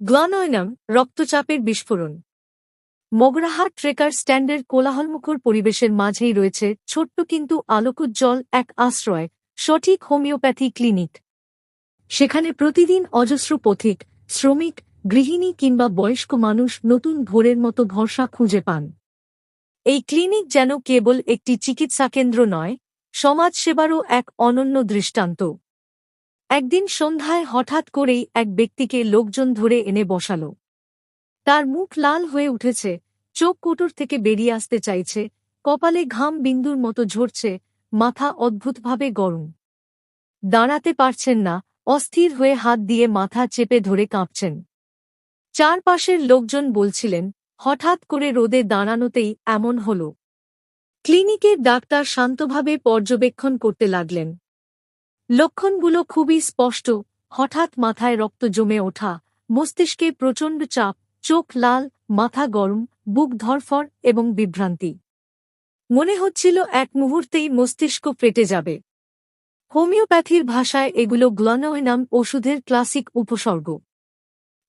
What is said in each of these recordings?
গ্লানয়নাম রক্তচাপের বিস্ফোরণ। মগরাহাট ট্রেকার স্ট্যান্ডের কোলাহলমুখর পরিবেশের মাঝেই রয়েছে ছোট্ট কিন্তু আলোকোজ্জ্বল এক আশ্রয়, সঠিক হোমিওপ্যাথি ক্লিনিক। সেখানে প্রতিদিন অজস্র পথিক, শ্রমিক, গৃহিণী কিংবা বয়স্ক মানুষ নতুন ভোরের মতো ভরসা খুঁজে পান। এই ক্লিনিক যেন কেবল একটি চিকিৎসা কেন্দ্র নয়, সমাজসেবারও এক অনন্য দৃষ্টান্ত। একদিন সন্ধ্যায় হঠাৎ করেই এক ব্যক্তিকে লোকজন ধরে এনে বসাল। তার মুখ লাল হয়ে উঠেছে, চোখ কোটর থেকে বেরিয়ে আসতে চাইছে, কপালে ঘাম বিন্দুর মতো ঝরছে, মাথা অদ্ভুতভাবে গরম। দাঁড়াতে পারছেন না, অস্থির হয়ে হাত দিয়ে মাথা চেপে ধরে কাঁপছেন। চারপাশের লোকজন বলছিলেন, হঠাৎ করে রোদে দাঁড়ানোতেই এমন হল। ক্লিনিকের ডাক্তার শান্তভাবে পর্যবেক্ষণ করতে লাগলেন। লক্ষণগুলো খুবই স্পষ্ট। হঠাৎ মাথায় রক্ত জমে ওঠা, মস্তিষ্কে প্রচণ্ড চাপ, চোখ লাল, মাথা গরম, বুক ধরফর এবং বিভ্রান্তি। মনে হচ্ছিল এক মুহূর্তেই মস্তিষ্ক ফেটে যাবে। হোমিওপ্যাথির ভাষায় এগুলো গ্লনোয়নাম ওষুধের ক্লাসিক উপসর্গ।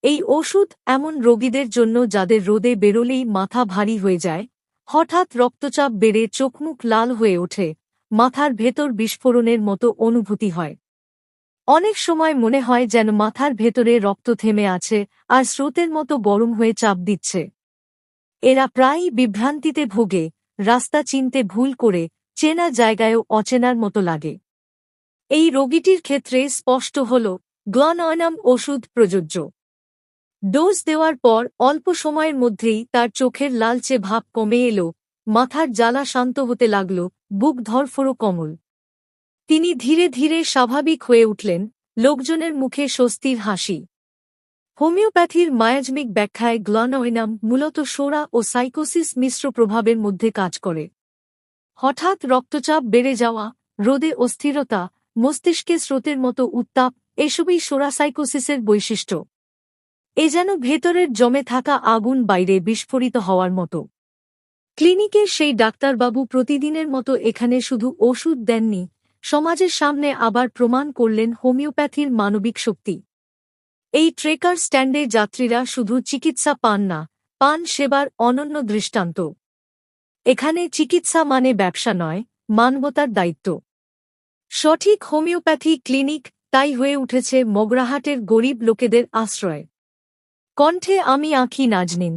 এই ওষুধ এমন রোগীদের জন্য যাদের রোদে বেরোলেই মাথা ভারী হয়ে যায়। হঠাৎ রক্তচাপ বেড়ে চোখমুখ লাল হয়ে ওঠে। মাথার ভেতর বিস্ফোরণের মতো অনুভূতি হয়। অনেক সময় মনে হয় যেন মাথার ভেতরে রক্ত থেমে আছে আর স্রোতের মতো গরম হয়ে চাপ দিচ্ছে। এরা প্রায়ই বিভ্রান্তিতে ভোগে, রাস্তা চিনতে ভুল করে, চেনা জায়গায়ও অচেনার মতো লাগে। এই রোগীটির ক্ষেত্রে স্পষ্ট হল গ্লনয়নাম ওষুধ প্রযোজ্য। ডোজ দেওয়ার পর অল্প সময়ের মধ্যেই তার চোখের লালচে ভাব কমে এলো মাথার জ্বালা শান্ত হতে লাগল, বুক ধরফরো কমল। তিনি ধীরে ধীরে স্বাভাবিক হয়ে উঠলেন, লোকজনের মুখে স্বস্তির হাসি। হোমিওপ্যাথির মায়াজমিক ব্যাখ্যায় গ্লনওয়েনাম মূলত সোরা ও সাইকোসিস মিশ্র প্রভাবের মধ্যে কাজ করে। হঠাৎ রক্তচাপ বেড়ে যাওয়া, রোদে অস্থিরতা, মস্তিষ্কে স্রোতের মতো উত্তাপ, এসবই সোরাসাইকোসিসের বৈশিষ্ট্য। এ যেন ভেতরের জমে থাকা আগুন বাইরে বিস্ফোরিত হওয়ার মতো। ক্লিনিকের সেই ডাক্তারবাবু প্রতিদিনের মতো এখানে শুধু ওষুধ দেননি, সমাজের সামনে আবার প্রমাণ করলেন হোমিওপ্যাথির মানবিক শক্তি। এই ট্রেকার স্ট্যান্ডে যাত্রীরা শুধু চিকিৎসা পান না, পান সেবার অনন্য দৃষ্টান্ত। এখানে চিকিৎসা মানে ব্যবসা নয়, মানবতার দায়িত্ব। সঠিক হোমিওপ্যাথি ক্লিনিক তাই হয়ে উঠেছে মগরাহাটের গরিব লোকেদের আশ্রয়। কণ্ঠে আমি আঁখি নাজনিন।